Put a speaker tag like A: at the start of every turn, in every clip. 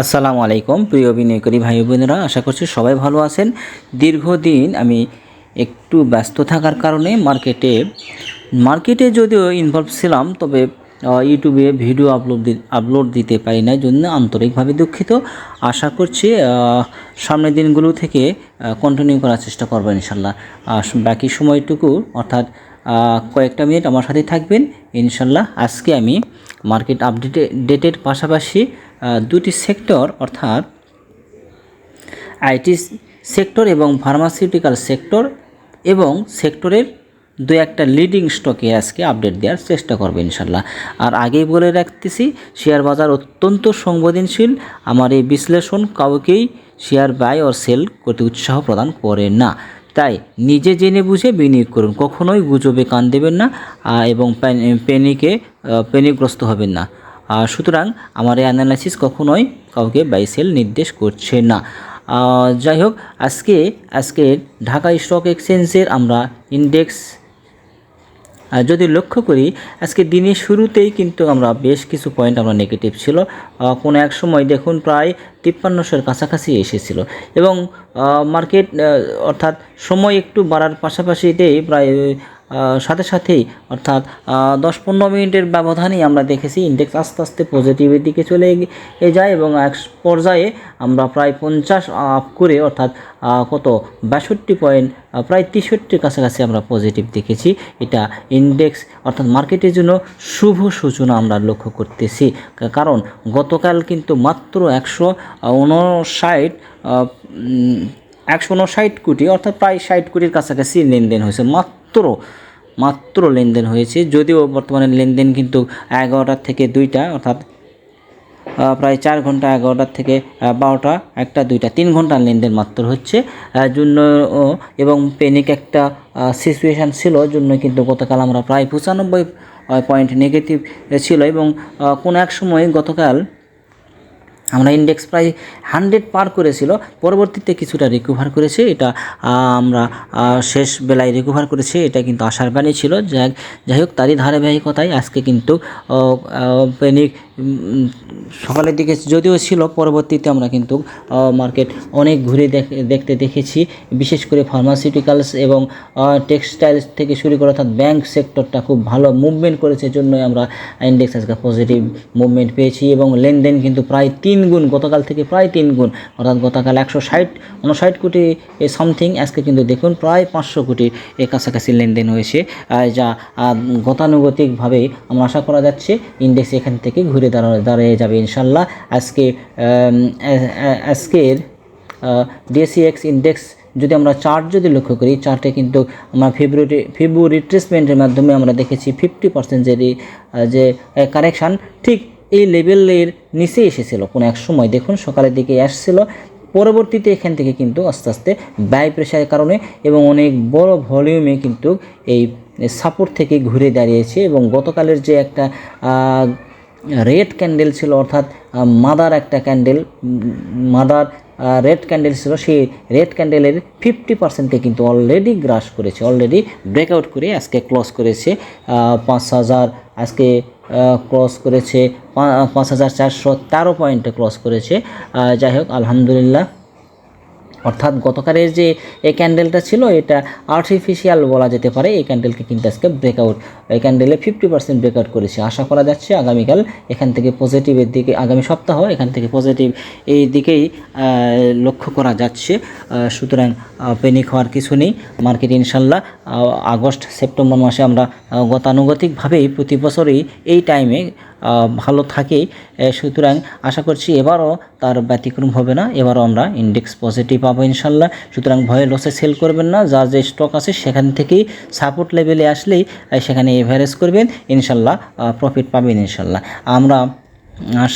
A: আসসালামু আলাইকুম, প্রিয় বিনিয়োগকারী ভাই বোনেরা, আশা করছি সবাই ভালো আছেন। দীর্ঘদিন আমি একটু ব্যস্ত থাকার কারণে মার্কেটে মার্কেটে যদিও ইনভলভ ছিলাম, তবে ইউটিউবে ভিডিও আপলোড আপলোড দিতে পারি না জন্য আন্তরিকভাবে দুঃখিত। আশা করছি সামনের দিনগুলো থেকে কন্টিনিউ করার চেষ্টা করব ইনশাল্লাহ। আর বাকি সময়টুকু, অর্থাৎ কয়েকটা মিনিট আমার সাথে থাকবেন। ইনশাল্লাহ আজকে আমি মার্কেট আপডেটে ডেটের পাশাপাশি দুটি সেক্টর অর্থাৎ আইটি সেক্টর এবং ফার্মাসিউটিক্যাল সেক্টর এবং সেক্টরের দু একটা লিডিং স্টকে আজকে আপডেট দেওয়ার চেষ্টা করবে ইনশাল্লাহ। আর আগেই বলে রাখতেছি শেয়ার বাজার অত্যন্ত সংবেদনশীল। আমার এই বিশ্লেষণ কাউকেই শেয়ার বাই অর সেল করতে উৎসাহ প্রদান করে না। তাই নিজে জেনে বুঝে বিনিয়োগ করুন। কখনোই গুজবে কান দেবেন না এবং প্যানিকে প্যানিকগ্রস্ত হবেন না। সুতরাং আমার এই অ্যানালাইসিস কখনোই কাউকে বাইসেল নির্দেশ করছে না। যাই হোক, আজকে আজকে ঢাকা স্টক এক্সচেঞ্জের আমরা ইন্ডেক্স যদি লক্ষ্য করি, আজকে দিনের শুরুতেই কিন্তু আমরা বেশ কিছু পয়েন্ট আমরা নেগেটিভ ছিল। কোনো এক সময় দেখুন প্রায় তিপ্পান্নশোর কাছাকাছি এসেছিল। এবং মার্কেট অর্থাৎ সময় একটু বাড়ার পাশাপাশিতেই প্রায় সাথে সাথেই, অর্থাৎ দশ পনেরো মিনিটের ব্যবধানেই আমরা দেখেছি ইন্ডেক্স আস্তে আস্তে পজিটিভের দিকে চলে যায় এবং এক পর্যায়ে আমরা প্রায় পঞ্চাশ আপ করে, অর্থাৎ কত? বাষট্টি পয়েন্ট প্রায় তেষট্টির কাছাকাছি আমরা পজিটিভ দেখেছি। এটা ইন্ডেক্স অর্থাৎ মার্কেটের জন্য শুভ সূচনা আমরা লক্ষ্য করতেছি। কারণ, গতকাল কিন্তু মাত্র একশো উনষাট একশো উনষাট কোটি, অর্থাৎ প্রায় ষাট কোটির কাছাকাছি লেনদেন হয়েছে। মাত্র মাত্র লেনদেন হয়েছে। যদিও বর্তমানে লেনদেন কিন্তু এগারোটার থেকে দুইটা, অর্থাৎ প্রায় চার ঘণ্টা এগারোটার থেকে বারোটা, একটা, দুইটা, তিন ঘণ্টা লেনদেন মাত্র হচ্ছে। জন্য এবং পেনিক একটা সিচুয়েশান ছিল, জন্য কিন্তু গতকাল আমরা প্রায় পঁচানব্বই পয়েন্ট নেগেটিভ ছিল এবং কোনো এক সময় গতকাল আমরা ইন্ডেক্স প্রায় হান্ড্রেড পার করেছিল, পরবর্তীতে কিছুটা রিকভার করেছে, এটা আমরা শেষ বেলায় রিকভার করেছে, এটা কিন্তু আশার বাণী ছিল। যাই যাই হোক, তারই ধারাবাহিকতায় আজকে কিন্তু পেনিক সকালের দিকে যদিও ছিল, পরবর্তীতে আমরা কিন্তু মার্কেট অনেক ঘুরে দেখ- দেখতে দেখেছি। বিশেষ করে ফার্মাসিউটিক্যালস এবং টেক্সটাইলস থেকে শুরু করে অর্থাৎ ব্যাংক সেক্টরটা খুব ভালো মুভমেন্ট করেছে জন্যই আমরা ইন্ডেক্স আজকে পজিটিভ মুভমেন্ট পেয়েছি এবং লেনদেন কিন্তু প্রায় তিন গুণ, গতকাল থেকে প্রায় তিন গুণ। অর্থাৎ গতকাল একশো ষাট উনষাট কোটি সামথিং আজকে কিন্তু দেখুন প্রায় পাঁচশো কোটি কাছাকাছি লেনদেন হয়েছে। যা গতানুগতিকভাবে আমরা আশা করা যাচ্ছে ইন্ডেক্স এখান থেকে ঘুরে দাঁড়া দাঁড়িয়ে যাবে ইনশাল্লাহ আজকে আজকের ডিএসিএক্স ইন্ডেক্স যদি আমরা চার্ট যদি লক্ষ্য করি চার্টে কিন্তু আমরা ফেব্রুয়ারি ফেব্রুয়ারি ট্রেসমেন্টের মাধ্যমে আমরা দেখেছি ফিফটি পার্সেন্ট যে যে কারেকশান ঠিক এই লেভেলের নিচে এসেছিল, কোনো এক সময়। দেখুন, সকালের দিকে আসছিল, পরবর্তীতে এখান থেকে কিন্তু আস্তে আস্তে ব্যয় প্রেশারের কারণে এবং অনেক বড় ভলিউমে কিন্তু এই সাপোর্ট থেকে ঘুরে দাঁড়িয়েছে এবং গতকালের যে একটা রেড ক্যান্ডেল ছিল, অর্থাৎ মাদার একটা ক্যান্ডেল মাদার রেড ক্যান্ডেল ছিল সেই রেড ক্যান্ডেলের ফিফটি পার্সেন্টকে কিন্তু অলরেডি গ্রাস করেছে, অলরেডি ব্রেকআউট করে আজকে ক্লোজ করেছে পাঁচ হাজার, আজকে ক্রস করেছে পাঁচ হাজার চারশো তেরো পয়েন্টে ক্রস করেছে যাই হোক, আলহামদুলিল্লাহ। অর্থাৎ গতকালের যে এই ক্যান্ডেলটা ছিল, এটা আর্টিফিশিয়াল বলা যেতে পারে। এই ক্যান্ডেলকে কিন্তু আজকে ব্রেকআউট এই ক্যান্ডেলে ফিফটি পার্সেন্ট ব্রেকআউট করেছে। আশা করা যাচ্ছে আগামীকাল এখান থেকে পজিটিভের দিকে, আগামী সপ্তাহ এখান থেকে পজিটিভ এই দিকেই লক্ষ্য করা যাচ্ছে। সুতরাং পেনিক হওয়ার কিছু নেই। মার্কেট ইনশাল্লাহ আগস্ট, সেপ্টেম্বর মাসে আমরা গতানুগতিকভাবেই প্রতি বছরই এই টাইমে ভালো থাকে। সুতরাং আশা করছি এবারও তার ব্যতিক্রম হবে না। এবারও আমরা ইন্ডেক্স পজিটিভ পাবো ইনশাল্লাহ। সুতরাং ভয়ে লসে সেল করবেন না। যার যে স্টক আছে সেখান থেকেই সাপোর্ট লেভেলে আসলেই সেখানে এভারেজ করবেন। ইনশাল্লাহ প্রফিট পাবেন ইনশাল্লাহ। আমরা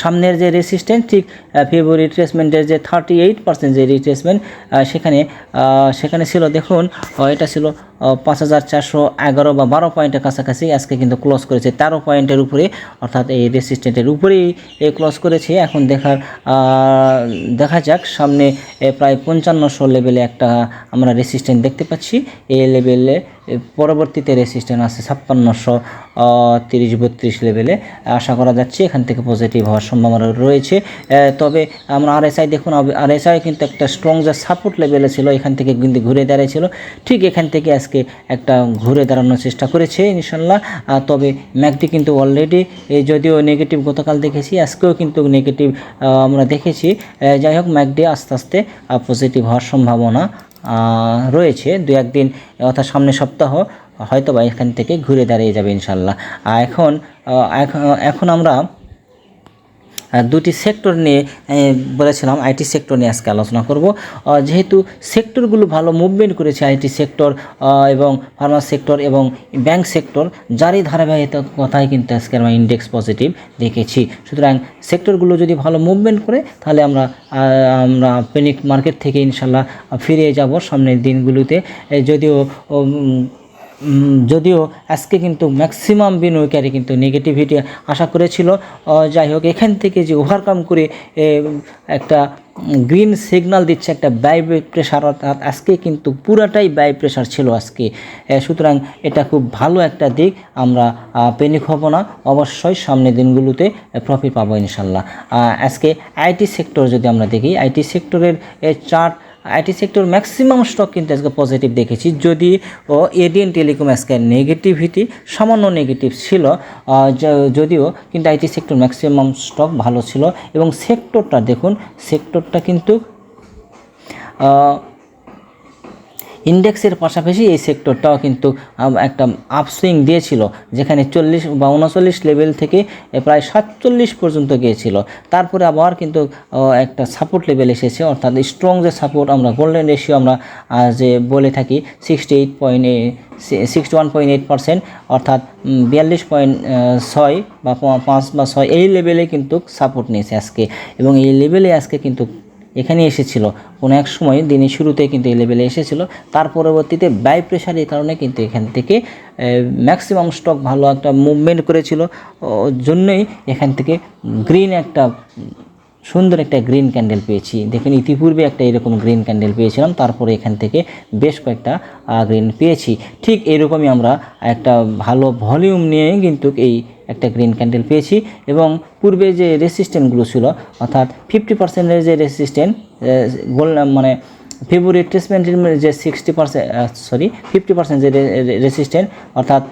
A: সামনের যে রেসিস্ট্যান্স ঠিক ফেব্রুয়ারি রিট্রেসমেন্টের যে থার্টি এইট পার্সেন্ট যে রিট্রেসমেন্ট সেখানে সেখানে ছিল, দেখুন এটা ছিল পাঁচ হাজার চারশো এগারো বা বারো পয়েন্টের কাছাকাছি, আজকে কিন্তু ক্লোজ করেছে তেরো পয়েন্টের উপরে, অর্থাৎ এই রেসিস্ট্যান্টের উপরেই এ ক্লোজ করেছে। এখন দেখার দেখা যাক, সামনে প্রায় পঞ্চান্নশো লেভেলে একটা আমরা রেসিস্ট্যান্ট দেখতে পাচ্ছি। এই লেভেলে পরবর্তীতে রেসিস্ট্যান্ট আছে ছাপ্পান্নশো তিরিশ বত্রিশ লেভেলে। আশা করা যাচ্ছে এখান থেকে পজিটিভ হওয়ার সম্ভাবনা রয়েছে। তবে আমরা আরএসআই দেখুন আরএসআই কিন্তু একটা স্ট্রং যে সাপোর্ট লেভেলে ছিল, এখান থেকে কিন্তু ঘুরে দাঁড়িয়েছিল ঠিক এখান থেকে আজকে একটা ঘুরে দাঁড়ানোর চেষ্টা করেছে ইনশাল্লাহ তবে ম্যাকডি কিন্তু অলরেডি যদিও নেগেটিভ গতকাল দেখেছি, আজকেও কিন্তু নেগেটিভ আমরা দেখেছি। যাই হোক, ম্যাকডি আস্তে আস্তে পজিটিভ হওয়ার সম্ভাবনা রয়েছে। দু একদিন অর্থাৎ সামনের সপ্তাহ হয়তো বা এখান থেকে ঘুরে দাঁড়িয়ে যাবে ইনশাল্লাহ আর এখন এখন- আমরা দুটি সেক্টর নিয়ে বলেছিলাম, আইটি সেক্টর নিয়ে আজকে আলোচনা করব। যেহেতু সেক্টরগুলো ভালো মুভমেন্ট করেছে আইটি সেক্টর এবং ফার্মা সেক্টর এবং ব্যাংক সেক্টর, যারই ধারাবাহিকতায় কিন্তু আজকে আমরা ইন্ডেক্স পজিটিভ দেখেছি। সুতরাং সেক্টরগুলো যদি ভালো মুভমেন্ট করে, তাহলে আমরা আমরা পেনিক মার্কেট থেকে ইনশাল্লাহ ফিরে যাব সামনের দিনগুলোতে। যদিও যদিও আজকে কিন্তু ম্যাক্সিমাম বিনিয়োগকারী কিন্তু নেগেটিভিটি আশা করেছিল। যাই হোক, এখান থেকে যে ওভারকাম করে একটা গ্রিন সিগন্যাল দিচ্ছে একটা বাই প্রেশার অর্থাৎ আজকে কিন্তু পুরাটাই বাই প্রেশার ছিল আজকে। সুতরাং এটা খুব ভালো একটা দিক, আমরা পেনিক হব না। অবশ্যই সামনের দিনগুলোতে প্রফিট পাবো ইনশাল্লাহ। আজকে আইটি সেক্টর যদি আমরা দেখি আইটি সেক্টরের chart IT sector maximum stock কিন্তু আজকে পজিটিভ দেখেছি। যদি, ও এডিএন টেলিকম আজকে নেগেটিভিটি সামান্য নেগেটিভ ছিল যদিও কিন্তু আইটি সেক্টর ম্যাক্সিমাম স্টক ভালো ছিল। এবং সেক্টরটা দেখুন সেক্টরটা কিন্তু ইন্ডেক্সের পাশাপাশি এই সেক্টরটাও কিন্তু একটা আপসুইং দিয়েছিল, যেখানে চল্লিশ বা উনচল্লিশ লেভেল থেকে প্রায় সাতচল্লিশ পর্যন্ত গিয়েছিল। তারপরে আবার কিন্তু একটা সাপোর্ট লেভেল এসেছে, অর্থাৎ স্ট্রং যে সাপোর্ট আমরা গোল্ডেন রেশিও আমরা যে বলে থাকি sixty eight point sixty one point eight percent অর্থাৎ বিয়াল্লিশ পয়েন্ট ছয় বা পাঁচ বা ছয়, এই লেভেলে কিন্তু সাপোর্ট নিয়েছে আজকে। এবং এই লেভেলে আজকে কিন্তু এখানে এসেছিল। কোনো এক সময় দিনের শুরুতে কিন্তু এই লেভেলে এসেছিল। তার পরবর্তীতে বাই প্রেশারের কারণে কিন্তু এখান থেকে ম্যাক্সিমাম স্টক ভালো একটা মুভমেন্ট করেছিল। জন্যই এখান থেকে গ্রিন একটা, সুন্দর একটা গ্রিন ক্যান্ডেল পেয়েছি। দেখুন ইতিপূর্বে একটা এরকম গ্রিন ক্যান্ডেল পেয়েছিলাম। তারপরে এখান থেকে বেশ কয়েকটা গ্রিন পেয়েছি। ঠিক এরকমই আমরা একটা ভালো ভলিউম নিয়ে কিন্তু এই একটা গ্রিন ক্যান্ডেল পেয়েছি এবং পূর্বে যে রেসিস্ট্যান্টগুলো ছিল, অর্থাৎ ফিফটি পার্সেন্টের যে রেসিস্ট্যান্ট গোল মানে ফেব্রুয়ারি ট্রিটমেন্টের যে sixty percent sorry fifty percent যে রেসিস্ট্যান্ট অর্থাৎ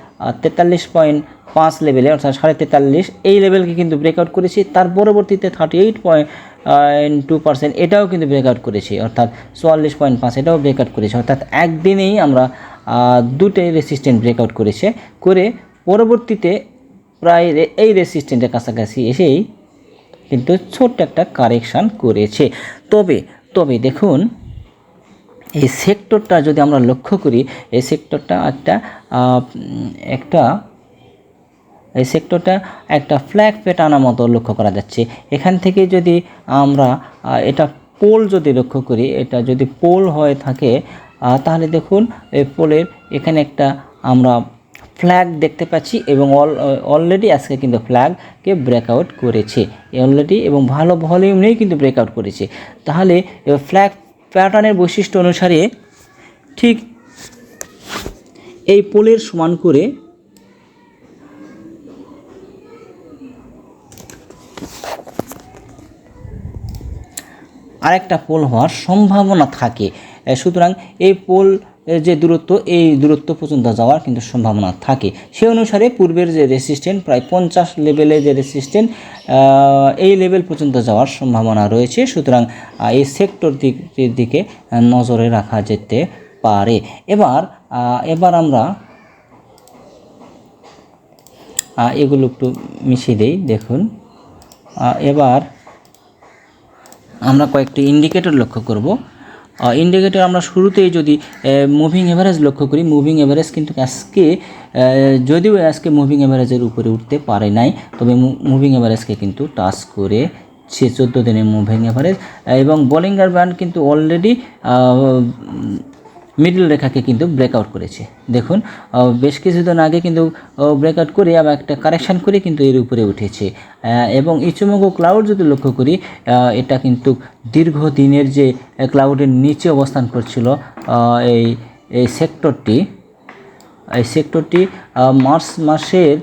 A: তেতাল্লিশ পয়েন্ট পাঁচ লেভেলে অর্থাৎ সাড়ে তেতাল্লিশ, এই লেভেলকে কিন্তু ব্রেকআউট করেছি। তার পরবর্তীতে thirty eight point two percent এটাও কিন্তু ব্রেকআউট করেছি, অর্থাৎ চুয়াল্লিশ পয়েন্ট পাঁচ এটাও ব্রেকআউট করেছি। অর্থাৎ একদিনেই আমরা দুটোই রেসিস্ট্যান্ট ব্রেকআউট করেছে। করে পরবর্তীতে প্রায় এই রেসিস্ট্যান্টের কাছাকাছি এসেই কিন্তু ছোট্ট একটা কারেকশান করেছে। তবে তবে দেখুন, এই সেক্টরটা যদি আমরা লক্ষ্য করি, এই সেক্টরটা একটা একটা, এই সেক্টরটা একটা ফ্ল্যাগ পেটানোর মতো লক্ষ্য করা যাচ্ছে। এখান থেকে যদি আমরা এটা পোল যদি লক্ষ্য করি, এটা যদি পোল হয়ে থাকে তাহলে দেখুন, এই পোলের এখানে একটা আমরা ফ্ল্যাগ দেখতে পাচ্ছি এবং অল অলরেডি আজকে কিন্তু ফ্ল্যাগকে ব্রেকআউট করেছে। অলরেডি এবং ভালো ভলিউম নিয়েই কিন্তু ব্রেকআউট করেছে। তাহলে ফ্ল্যাগ প্যাটার্নের বৈশিষ্ট্য অনুসারে ঠিক এই পোলের সমান করে আরেকটা পোল হওয়ার সম্ভাবনা থাকে। সুতরাং এই পোল যে দূরত্ব, এই দূরত্ব পর্যন্ত যাওয়ার কিন্তু সম্ভাবনা থাকে। সে অনুসারে পূর্বের যে রেসিস্ট্যান্ট প্রায় পঞ্চাশ লেভেলে যে রেসিস্ট্যান্ট এই লেভেল পর্যন্ত যাওয়ার সম্ভাবনা রয়েছে। সুতরাং এই সেক্টর দিকটির দিকে নজরে রাখা যেতে পারে। এবার এবার আমরা এগুলো একটু মিশিয়ে দেই, দেখুন। এবার আমরা কয়েকটি ইন্ডিকেটর লক্ষ্য করব। ইন্ডিকেটর আমরা শুরুতেই যদি মুভিং এভারেজ লক্ষ্য করি মুভিং এভারেজ কিন্তু আজকে যদিও আজকে মুভিং এভারেজের উপরে উঠতে পারে নাই, তবে মুভিং এভারেজকে কিন্তু টাচ করে সে চোদ্দ দিনের মুভিং এভারেজ এবং বোলিঙ্গার ব্যান্ড কিন্তু অলরেডি মিডল রেখাকে কিন্তু ব্রেকআউট করেছে। দেখুন বেশ কিছুদিন আগে কিন্তু ব্রেকআউট করে আবার একটা কারেকশান করে কিন্তু এর উপরে উঠেছে। এবং ইচুমগো ক্লাউড যদি লক্ষ্য করি এটা কিন্তু দীর্ঘদিনের যে ক্লাউডের নিচে অবস্থান করছিল এই এই সেক্টরটি এই সেক্টরটি মার্চ মাসের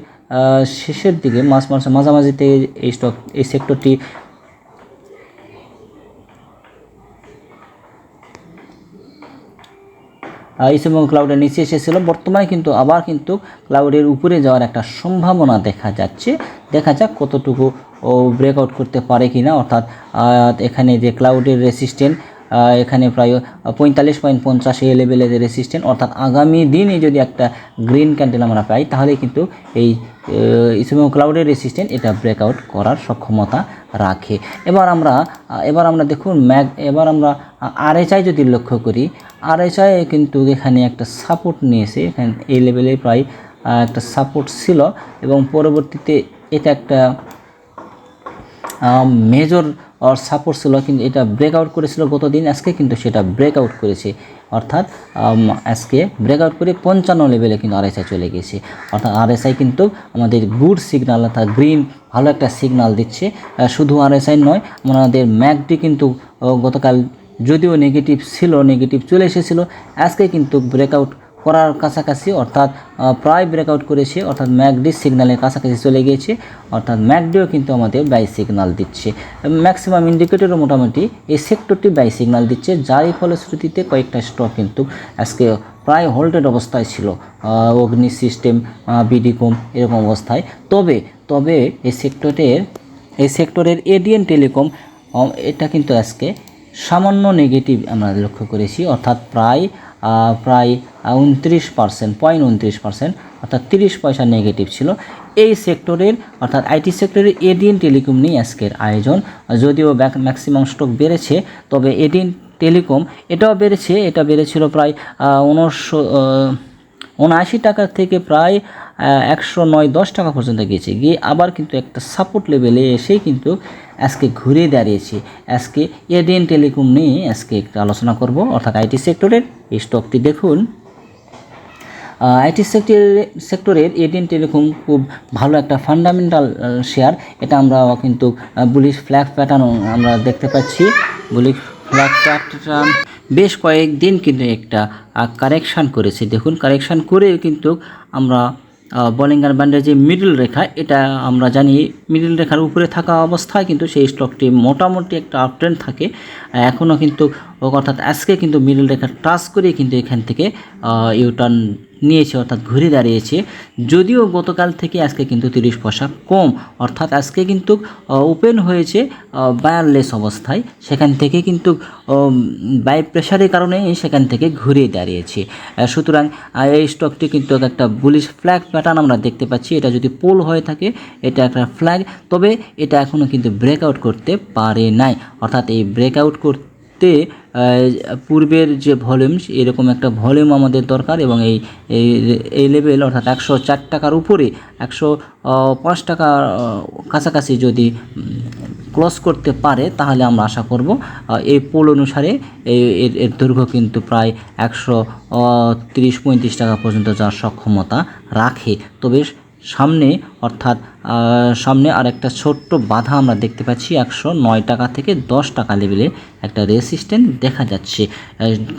A: শেষের দিকে, মাস মাস মাঝামাঝিতে এই স্টক এই সেক্টরটি ইসেমং ক্লাউডের নিচে এসেছিল। বর্তমানে কিন্তু আবার কিন্তু ক্লাউডের উপরে যাওয়ার একটা সম্ভাবনা দেখা যাচ্ছে। দেখা যাক কতটুকু ও ব্রেকআউট করতে পারে কি না অর্থাৎ এখানে যে ক্লাউডের রেসিস্ট্যান্ট এখানে প্রায় পঁয়তাল্লিশ পয়েন্ট পঞ্চাশ এই লেভেলের রেসিস্ট্যান্ট অর্থাৎ আগামী দিনে যদি একটা গ্রিন ক্যান্ডেল আমরা পাই, তাহলে কিন্তু এই ইসেমং ক্লাউডের রেসিস্ট্যান্ট এটা ব্রেকআউট করার সক্ষমতা রাখে। এবার আমরা এবার আমরা দেখুন ম্যাগ, এবার আমরা আরএচআই যদি লক্ষ্য করি আরএচআই কিন্তু এখানে একটা সাপোর্ট নিয়েছে। এখানে এই লেভেলে প্রায় একটা সাপোর্ট ছিল এবং পরবর্তীতে এটা একটা মেজর অর সাপোর্ট ছিল কিন্তু এটা ব্রেকআউট করেছিল গতদিন, আজকে কিন্তু সেটা ব্রেকআউট করেছে। অর্থাৎ আজকে ব্রেকআউট করে পঞ্চান্ন লেভেলে কিন্তু আরএসআই চলে গেছে। অর্থাৎ আরএসআই কিন্তু আমাদের গুড সিগনাল অর্থাৎ গ্রিন ভালো একটা সিগনাল দিচ্ছে। শুধু আরএসআই নয়, আমাদের ম্যাকডি কিন্তু গতকাল যদিও নেগেটিভ ছিল নেগেটিভ চলে এসেছিল, আজকে কিন্তু ব্রেকআউট করার কাছাকাছি, অর্থাৎ প্রায় ব্রেকআউট করেছে, অর্থাৎ ম্যাকডি সিগন্যালের কাছাকাছি চলে গিয়েছে, অর্থাৎ ম্যাকডিও কিন্তু আমাদের বাই সিগন্যাল দিচ্ছে। ম্যাক্সিমাম ইন্ডিকেটরও মোটামুটি এই সেক্টরটি বাই সিগন্যাল দিচ্ছে, যারই ফলশ্রুতিতে কয়েকটা স্টক কিন্তু আজকে প্রায় হোল্ডেড অবস্থায় ছিল অগ্নি সিস্টেম বিডিকম এরকম অবস্থায়। তবে তবে এই সেক্টরের এই সেক্টরের এডিএন টেলিকম এটা কিন্তু আজকে সামান্য নেগেটিভ আমরা লক্ষ্য করেছি, অর্থাৎ প্রায় প্রায় উনত্রিশ পার্সেন্ট পয়েন্ট উনত্রিশ পার্সেন্ট অর্থাৎ তিরিশ পয়সা নেগেটিভ ছিল। এই সেক্টরের অর্থাৎ আইটি সেক্টরের এডিএন টেলিকম নিয়ে আজকের আয়োজন। যদিও ম্যাক্সিমাম স্টক বেড়েছে, তবে এডিএন টেলিকম এটাও বেড়েছে। এটা বেড়েছিল প্রায় উনশো উনআশি টাকা থেকে প্রায় একশো নয়, দশ টাকা পর্যন্ত গিয়েছে। গিয়ে আবার কিন্তু একটা সাপোর্ট লেভেলে এসেই কিন্তু আজকে ঘুরে দাঁড়িয়েছে। আজকে এডিএন টেলিকম নিয়ে আজকে একটু আলোচনা করব। অর্থাৎ আইটি সেক্টরের এই স্টকটি দেখুন। আইটি সেক্টর সেক্টরের এডিএন টেলিকম খুব ভালো একটা ফান্ডামেন্টাল শেয়ার এটা আমরা কিন্তু বুলিশ ফ্ল্যাগ প্যাটার্ন আমরা দেখতে পাচ্ছি। বুলিশ ফ্ল্যাগ প্যাটার্ন বেশ কয়েকদিন কিন্তু একটা কারেকশান করেছে। দেখুন কারেকশান করে কিন্তু আমরা বলিঙ্গার ব্যান্ডের যে মিডল রেখা, এটা আমরা জানি মিডল রেখার উপরে থাকা অবস্থায় কিন্তু সেই স্টকটি মোটামুটি একটা আপট্রেন্ড থাকে। এখনও কিন্তু অর্থাৎ আজকে কিন্তু মিডল রেখা টাচ করে কিন্তু এখান থেকে ইউটার্ন নিয়েছে, অর্থাৎ ঘুরে দাঁড়িয়েছে। যদিও গতকাল থেকে আজকে কিন্তু তিরিশ পয়সা কম, অর্থাৎ আজকে কিন্তু ওপেন হয়েছে বায়ারলেস অবস্থায়। সেখান থেকে কিন্তু বাই প্রেশারের কারণে সেখান থেকে ঘুরে দাঁড়িয়েছে। সুতরাং এই স্টকটি কিন্তু একটা বুলিশ ফ্ল্যাগ প্যাটার্ন আমরা দেখতে পাচ্ছি। এটা যদি পোল হয়ে থাকে, এটা একটা ফ্ল্যাগ তবে এটা এখনও কিন্তু ব্রেকআউট করতে পারে নাই। অর্থাৎ এই ব্রেকআউট করতে তে আহ, পূর্বের যে ভলিউম এরকম একটা ভলিউম আমাদের দরকার এবং এই এই লেভেল অর্থাৎ একশো চার টাকার উপরে একশো পাঁচ টাকা কাছাকাছি যদি ক্লস করতে পারে তাহলে আমরা আশা করব এই পোল অনুসারে এর এর দৈর্ঘ্য কিন্তু প্রায় একশো তিরিশ পঁয়ত্রিশ টাকা পর্যন্ত যাওয়ার সক্ষমতা রাখে। তবে সামনে, অর্থাৎ সামনে আর একটা ছোট্ট বাধা আমরা দেখতে পাচ্ছি, একশো নয় টাকা থেকে দশ টাকা লেভেলে একটা রেসিস্ট্যান্ট দেখা যাচ্ছে।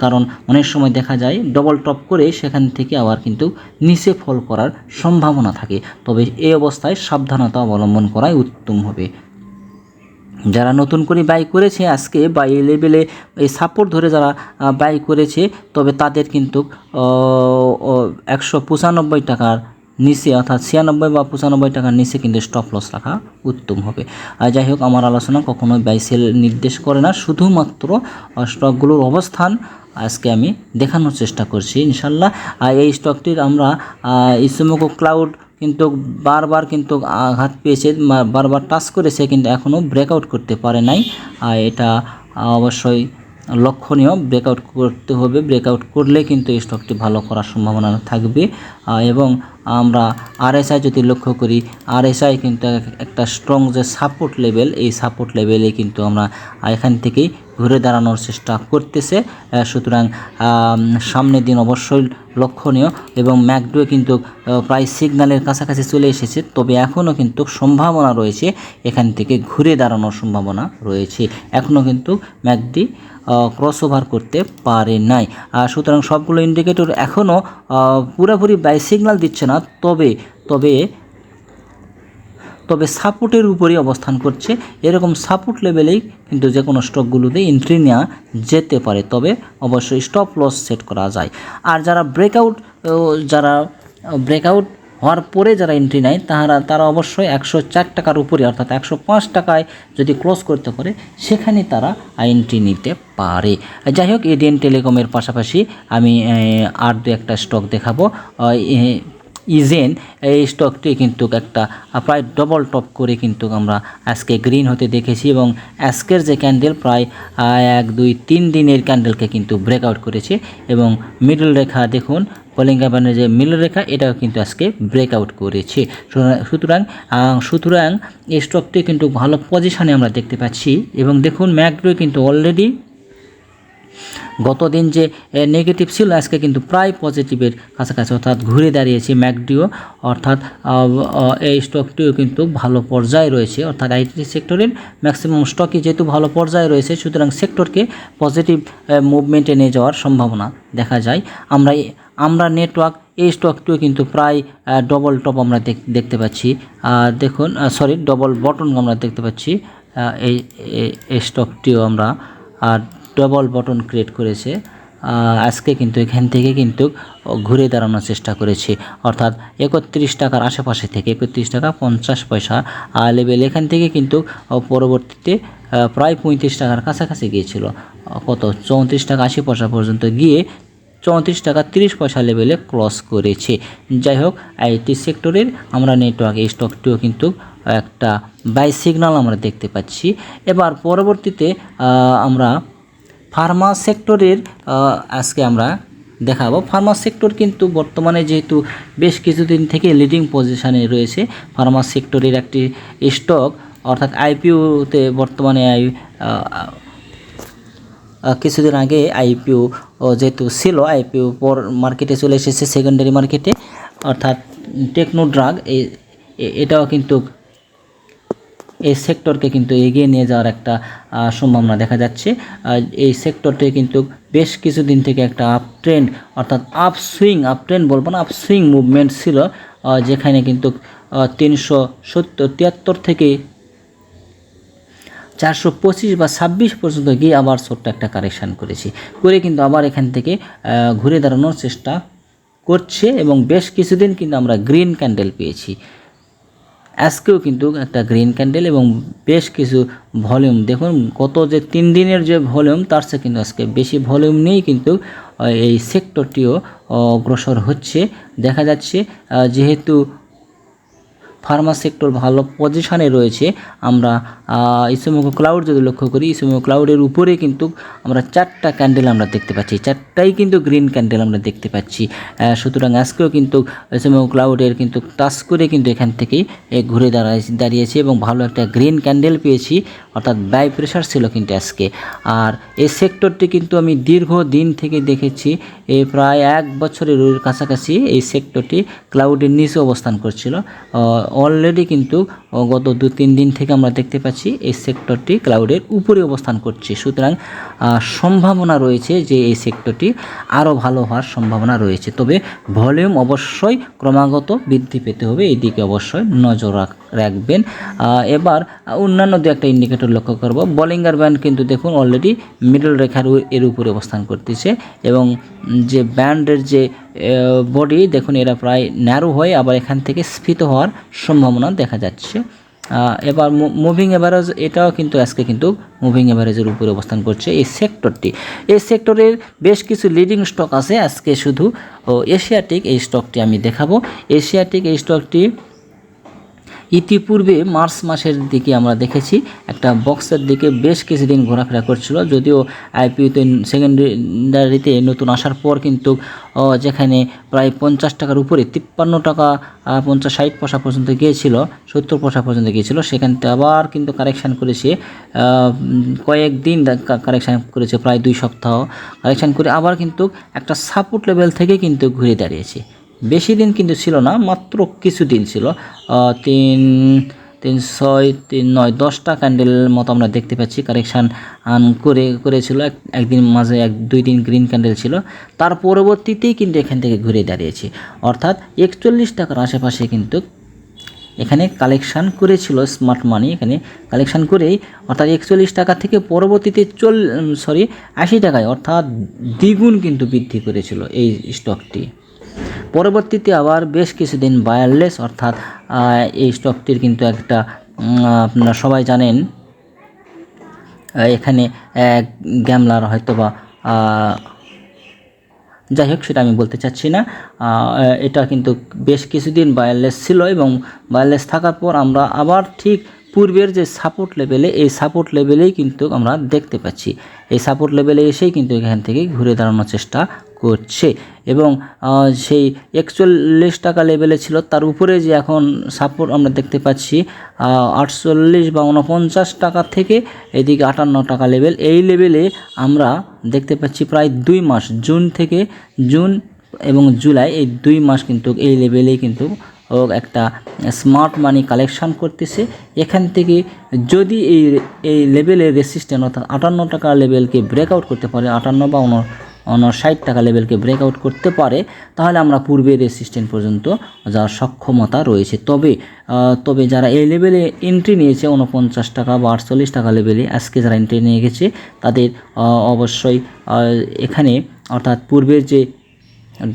A: কারণ অনেক সময় দেখা যায় ডবল টপ করে সেখান থেকে আবার কিন্তু নিচে ফল করার সম্ভাবনা থাকে। তবে এই অবস্থায় সাবধানতা অবলম্বন করাই উত্তম হবে। যারা নতুন করে বাই করেছে, আজকে বা এই লেভেলে এই সাপোর্ট ধরে যারা বাই করেছে, তবে তাদের কিন্তু একশো পঁচানব্বই টাকার নিচে, অর্থাৎ ছিয়ানব্বই বা পঁচানব্বই টাকার নিচে কিন্তু স্টপ লস রাখা উত্তম হবে। আর যাই হোক, আমার আলোচনা কখনোই বাই সেল নির্দেশ করে না, শুধুমাত্র স্টকগুলোর অবস্থান আজকে আমি দেখানোর চেষ্টা করছি, ইনশাল্লাহ। আর এই স্টকটির আমরা ইসমোকো ক্লাউড কিন্তু বারবার কিন্তু আঘাত পেয়েছে বারবার টাচ করেছে, কিন্তু এখনও ব্রেকআউট করতে পারে নাই। আর এটা অবশ্যই লক্ষণীয়। ব্রেকআউট করতে হবে। ব্রেকআউট করলে কিন্তু এই স্টকটি ভালো করার সম্ভাবনা থাকবে। এবং আমরা আরএসআই যদি লক্ষ্য করি আরএসআই কিন্তু এক- একটা স্ট্রং যে সাপোর্ট লেভেল এই সাপোর্ট লেভেলে কিন্তু আমরা এখান থেকেই ঘুরে দাঁড়ানোর চেষ্টা করতেছে। সুতরাং সামনের দিন অবশ্যই লক্ষণীয় এবং ম্যাকডোয়ে কিন্তু প্রায় সিগন্যালের কাছাকাছি চলে এসেছে। তবে এখনও কিন্তু সম্ভাবনা রয়েছে, এখান থেকে ঘুরে দাঁড়ানোর সম্ভাবনা রয়েছে। এখনও কিন্তু ম্যাকডি ক্রস ওভার করতে পারে নাই। আর সুতরাং সবগুলো ইন্ডিকেটর এখনও পুরোপুরি বাই সিগন্যাল দিচ্ছে না, তবে তবে তবে সাপোর্টের উপরেই অবস্থান করছে। এরকম সাপোর্ট লেভেলেই কিন্তু যে কোনো স্টকগুলোতে এন্ট্রি নেওয়া যেতে পারে, তবে অবশ্যই স্টপ লস সেট করা যায়। আর যারা ব্রেকআউট যারা ব্রেকআউট হওয়ার পরে যারা এন্ট্রি নেয়, তাহারা, তারা অবশ্যই একশো চার টাকার উপরে, অর্থাৎ একশো পাঁচ টাকায় যদি ক্লোজ করতে পারে, সেখানে তারা এন্ট্রি নিতে পারে। যাই হোক, এডিএন টেলিকমের পাশাপাশি আমি আর দু একটা স্টক দেখাবো। ইজেন, এই স্টকটি কিন্তু একটা প্রায় ডবল টপ করে কিন্তু আমরা আজকে গ্রিন হতে দেখেছি এবং আজকের যে ক্যান্ডেল প্রায় এক, দুই, তিন দিনের ক্যান্ডেলকে কিন্তু ব্রেকআউট করেছে এবং মিডল রেখা দেখুন কলিং ক্যাম্পানের যে মিলরেখা এটাও কিন্তু আজকে ব্রেকআউট করেছে। সুতরাং- সুতরাং এই স্টকটি কিন্তু ভালো পজিশনে আমরা দেখতে পাচ্ছি। এবং দেখুন, ম্যাকডো কিন্তু অলরেডি গতদিন যে নেগেটিভ ছিল, আজকে কিন্তু প্রায় পজিটিভের কাছাকাছি, অর্থাৎ ঘুরে দাঁড়িয়েছে ম্যাকডিও, অর্থাৎ এই স্টকটিও কিন্তু ভালো পর্যায়ে রয়েছে। অর্থাৎ আইটি সেক্টরের ম্যাক্সিমাম স্টকই যেহেতু ভালো পর্যায়ে রয়েছে, সুতরাং সেক্টরকে পজিটিভ মুভমেন্টে নিয়ে যাওয়ার সম্ভাবনা দেখা যায়। আমরা আমরা নেটওয়ার্ক এই স্টকটিও কিন্তু প্রায় ডবল টপ আমরা দেখ- দেখতে পাচ্ছি। দেখুন সরি ডবল বটন আমরা দেখতে পাচ্ছি এই স্টকটিও আমরা। আর ডবল বটন ক্রিয়েট করেছে। আজকে কিন্তু এখান থেকে কিন্তু ঘুরে দাঁড়ানোর চেষ্টা করেছে। অর্থাৎ একত্রিশ টাকার আশেপাশে থেকে একত্রিশ টাকা পঞ্চাশ পয়সা লেভেল এখান থেকে কিন্তু পরবর্তীতে প্রায় পঁয়ত্রিশ টাকার কাছাকাছি গিয়েছিল। কত? চৌত্রিশ টাকা আশি পয়সা পর্যন্ত গিয়ে চৌত্রিশ টাকা তিরিশ পয়সা লেভেলে ক্রস করেছে। যাই হোক, আইটি সেক্টরের আমরা নেটওয়ার্ক এই স্টকটিও কিন্তু একটা বাই সিগন্যাল আমরা দেখতে পাচ্ছি। এবার পরবর্তীতে আমরা ফার্মা সেক্টরের আজকে আমরা দেখাবো। ফার্মা সেক্টর কিন্তু বর্তমানে যেহেতু বেশ কিছুদিন থেকে লিডিং পজিশনে রয়েছে ফার্মা সেক্টরের একটি স্টক অর্থাৎ আইপিওতে বর্তমানে আই কিছুদিন আগে আইপিও যেহেতু ছিল আইপিও পর মার্কেটে চলে এসেছে সেকেন্ডারি মার্কেটে অর্থাৎ টেকনো ড্রাগ এটাও কিন্তু এই সেক্টরকে কিন্তু এগিয়ে নিয়ে যাওয়ার একটা সম্ভাবনা দেখা যাচ্ছে। এই সেক্টরটি কিন্তু বেশ কিছুদিন থেকে একটা আপ ট্রেন্ড অর্থাৎ আপ সুইং আপ ট্রেন্ড বলব না আপ সুইং মুভমেন্ট ছিল যেখানে কিন্তু তিনশো সত্তর, তিয়াত্তর থেকে চারশো পঁচিশ বা ছাব্বিশ পর্যন্ত গিয়ে আবার ছোট্ট একটা কারেকশান করেছি। করে কিন্তু আবার এখান থেকে ঘুরে দাঁড়ানোর চেষ্টা করছে এবং বেশ কিছুদিন কিন্তু আমরা গ্রিন ক্যান্ডেল পেয়েছি। আজকেও কিন্তু একটা গ্রিন ক্যান্ডেল এবং বেশ কিছু ভলিউম দেখুন, গত যে তিন দিনের যে ভলিউম তার চেয়ে কিন্তু আজকে বেশি ভলিউম নিয়েই কিন্তু এই সেক্টরটিও অগ্রসর হচ্ছে। দেখা যাচ্ছে যেহেতু ফার্মা সেক্টর ভালো পজিশনে রয়েছে, আমরা ইসুমুখো ক্লাউড যদি লক্ষ্য করি ইসুমুখো ক্লাউডের উপরে কিন্তু আমরা চারটা ক্যান্ডেল আমরা দেখতে পাচ্ছি। চারটাই কিন্তু গ্রিন ক্যান্ডেল আমরা দেখতে পাচ্ছি। সুতরাং আজকেও কিন্তু ইসুমুখো ক্লাউডের কিন্তু টাচ করে কিন্তু এখান থেকেই ঘুরে দাঁড়ায়, দাঁড়িয়েছে এবং ভালো একটা গ্রিন ক্যান্ডেল পেয়েছি। অর্থাৎ বাই প্রেশার ছিল কিন্তু আজকে। আর এই সেক্টরটি কিন্তু আমি দীর্ঘ দিন থেকে দেখেছি। এ প্রায় এক বছরের কাছাকাছি এই সেক্টরটি ক্লাউডের নিচে অবস্থান করছিল। অলরেডি কিন্তু গত দু তিন দিন থেকে আমরা দেখতে পাচ্ছি এই সেক্টরটি ক্লাউডের উপরে অবস্থান করছে। সুতরাং সম্ভাবনা রয়েছে যে এই সেক্টরটি আরও ভালো হওয়ার সম্ভাবনা রয়েছে। তবে ভলিউম অবশ্যই ক্রমাগত বৃদ্ধি পেতে হবে। এই দিকে অবশ্যই নজর রাখ- রাখবেন। এবার অন্যান্য দু একটা ইন্ডিকেটর লক্ষ্য করব। বলিঙ্গার ব্যান্ড কিন্তু দেখুন অলরেডি মিডল রেখার এর উপরে অবস্থান করতেছে এবং যে ব্যান্ডের যে বডি দেখুন, এরা প্রায় ন্যারো হয়ে আবার এখান থেকে স্ফীত হওয়ার সম্ভাবনা দেখা যাচ্ছে। এবার মুভিং অ্যাভারেজ এটাও কিন্তু আজকে কিন্তু মুভিং অ্যাভারেজের উপরে অবস্থান করছে এই সেক্টরটি এই সেক্টরের বেশ কিছু লিডিং স্টক আছে। আজকে শুধু এশিয়াটিক এই স্টকটি আমি দেখাবো। এশিয়াটিক এই স্টকটি ইতিপূর্বে মার্চ মাসের দিকে আমরা দেখেছি একটা বক্সের দিকে বেশ কিছুদিন ঘোরাফেরা করছিল, যদিও আইপিওতে সেকেন্ডারিতে নতুন আসার পর কিন্তু যেখানে প্রায় পঞ্চাশ টাকার উপরে তিপ্পান্ন টাকা পঞ্চাশ ষাট পয়সা পর্যন্ত গিয়েছিল, সত্তর পয়সা পর্যন্ত গিয়েছিল, সেখান থেকে আবার কিন্তু কারেকশান করেছে কয়েকদিন কারেকশান করেছে, প্রায় দুই সপ্তাহ কারেকশান করে আবার কিন্তু একটা সাপোর্ট লেভেল থেকে কিন্তু ঘুরে দাঁড়িয়েছে। বেশি দিন কিন্তু ছিল না, মাত্র কিছু দিন ছিল তিন তিন, ছয়, তিন, নয়, দশটা ক্যান্ডেল মতো আমরা দেখতে পাচ্ছি। কারেকশান করে, করেছিল। এক, একদিন মাঝে এক, দুই দিন গ্রিন ক্যান্ডেল ছিল। তার পরবর্তীতেই কিন্তু এখান থেকে ঘুরে দাঁড়িয়েছে। অর্থাৎ একচল্লিশ টাকার আশেপাশে কিন্তু এখানে কালেকশান করেছিল স্মার্ট মানি এখানে কালেকশান করেই অর্থাৎ একচল্লিশ টাকা থেকে পরবর্তীতে চল সরি আশি টাকায় অর্থাৎ দ্বিগুণ কিন্তু বৃদ্ধি করেছিল এই স্টকটি পরবর্তীতে আবার বেশ কিছুদিন বায়ারলেস অর্থাৎ এই স্টকটির কিন্তু একটা আপনারা সবাই জানেন এখানে এক গ্যামলার হয়তো বা যাই হোক সেটা আমি বলতে চাচ্ছি না এটা কিন্তু বেশ কিছুদিন বায়ারলেস ছিল এবং বায়ারলেস থাকার পর আমরা আবার ঠিক পূর্বের যে সাপোর্ট লেভেলে এই সাপোর্ট লেভেলেই কিন্তু আমরা দেখতে পাচ্ছি। এই সাপোর্ট লেভেলে এসেই কিন্তু এখান থেকে ঘুরে দাঁড়ানোর চেষ্টা করছে। এবং সেই একচল্লিশ টাকা লেভেলে ছিল। তার উপরে যে এখন সাপোর্ট আমরা দেখতে পাচ্ছি আটচল্লিশ বা উনপঞ্চাশ টাকা থেকে এদিকে আটান্ন টাকা লেভেল এই লেভেলে আমরা দেখতে পাচ্ছি প্রায় দুই মাস, জুন থেকে জুন এবং জুলাই, এই দুই মাস কিন্তু এই লেভেলেই কিন্তু একটা স্মার্ট মানি কালেকশন করতেছে। এখান থেকে যদি এই এই লেভেলের রেসিস্ট্যান্ট অর্থাৎ আটান্ন টাকা লেভেলকে ব্রেকআউট করতে পারে, আটান্ন বা ষাট টাকা লেভেলকে ব্রেকআউট করতে পারে, তাহলে আমরা পূর্বের রেসিস্ট্যান্ট পর্যন্ত যাওয়ার সক্ষমতা রয়েছে। তবে তবে যারা এই লেভেলে এন্ট্রি নিয়েছে উনপঞ্চাশ টাকা বা আটচল্লিশ টাকা লেভেলে আজকে যারা এন্ট্রি নিয়ে গেছে, তাদের অবশ্যই এখানে অর্থাৎ পূর্বের যে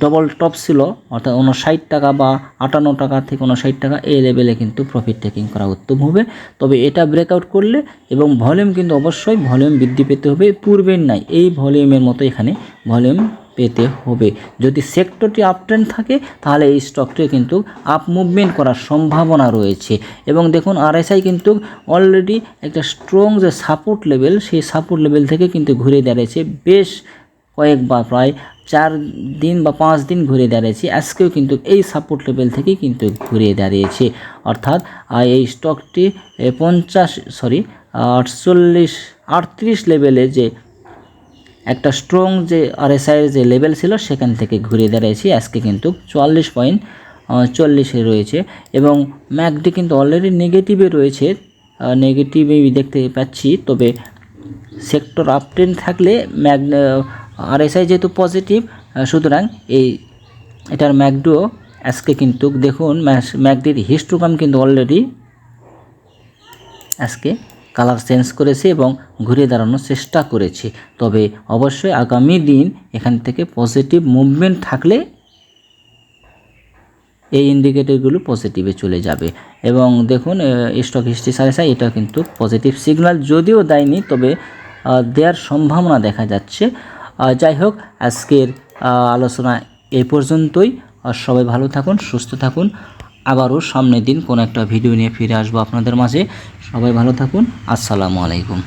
A: ডবল টপ ছিল, অর্থাৎ উনষাট টাকা বা আটান্ন টাকা থেকে উনষাট টাকা, এই লেভেলে কিন্তু প্রফিট টেকিং করা উত্তম হবে। তবে এটা ব্রেকআউট করলে এবং ভলিউম কিন্তু অবশ্যই ভলিউম বৃদ্ধি পেতে হবে পূর্বের নাই, এই ভলিউমের মতো এখানে ভলিউম পেতে হবে। যদি সেক্টরটি আপ ট্রেন্ড থাকে, তাহলে এই স্টকটি কিন্তু আপ মুভমেন্ট করার সম্ভাবনা রয়েছে। এবং দেখুন আরএসআই কিন্তু অলরেডি একটা স্ট্রং যে সাপোর্ট লেভেল সেই সাপোর্ট লেভেল থেকে কিন্তু ঘুরে দাঁড়িয়েছে বেশ কয়েকবার, প্রায় চার দিন বা পাঁচ দিন ঘুরে দাঁড়িয়েছে। আজকেও কিন্তু এই সাপোর্ট লেভেল থেকেই কিন্তু ঘুরে দাঁড়িয়েছে। অর্থাৎ এই স্টকটি পঞ্চাশ সরি আটচল্লিশ, আটত্রিশ লেভেলে যে একটা স্ট্রং যে আরএসআইয়ের যে লেভেল ছিল, সেখান থেকে ঘুরে দাঁড়িয়েছি। আজকে কিন্তু চুয়াল্লিশ পয়েন্ট চল্লিশে রয়েছে এবং ম্যাকডি কিন্তু অলরেডি নেগেটিভে রয়েছে। নেগেটিভে দেখতে পাচ্ছি, তবে সেক্টর আপট্রেন্ড থাকলে ম্যাগ আরএসআই যেহেতু পজিটিভ সুতরাং এই এটার ম্যাকডো আজকে কিন্তু দেখুন ম্যাকডির হিস্টোগ্রাম কিন্তু অলরেডি আজকে কালার চেঞ্জ করেছে এবং ঘুরে দাঁড়ানোর চেষ্টা করেছে। তবে অবশ্যই আগামী দিন এখান থেকে পজিটিভ মুভমেন্ট থাকলে এই ইন্ডিকেটরগুলো পজিটিভে চলে যাবে। এবং দেখুন স্টক হিস্ট্রি সাইসাই এটা কিন্তু পজিটিভ সিগন্যাল যদিও দেয়নি, তবে দেওয়ার সম্ভাবনা দেখা যাচ্ছে। যাই হোক, আজকের আলোচনা এ পর্যন্তই। আর সবাই ভালো থাকুন, সুস্থ থাকুন। আবারও সামনের দিন কোনো একটা ভিডিও নিয়ে ফিরে আসব আপনাদের মাঝে। সবাই ভালো থাকুন। আসসালামু আলাইকুম।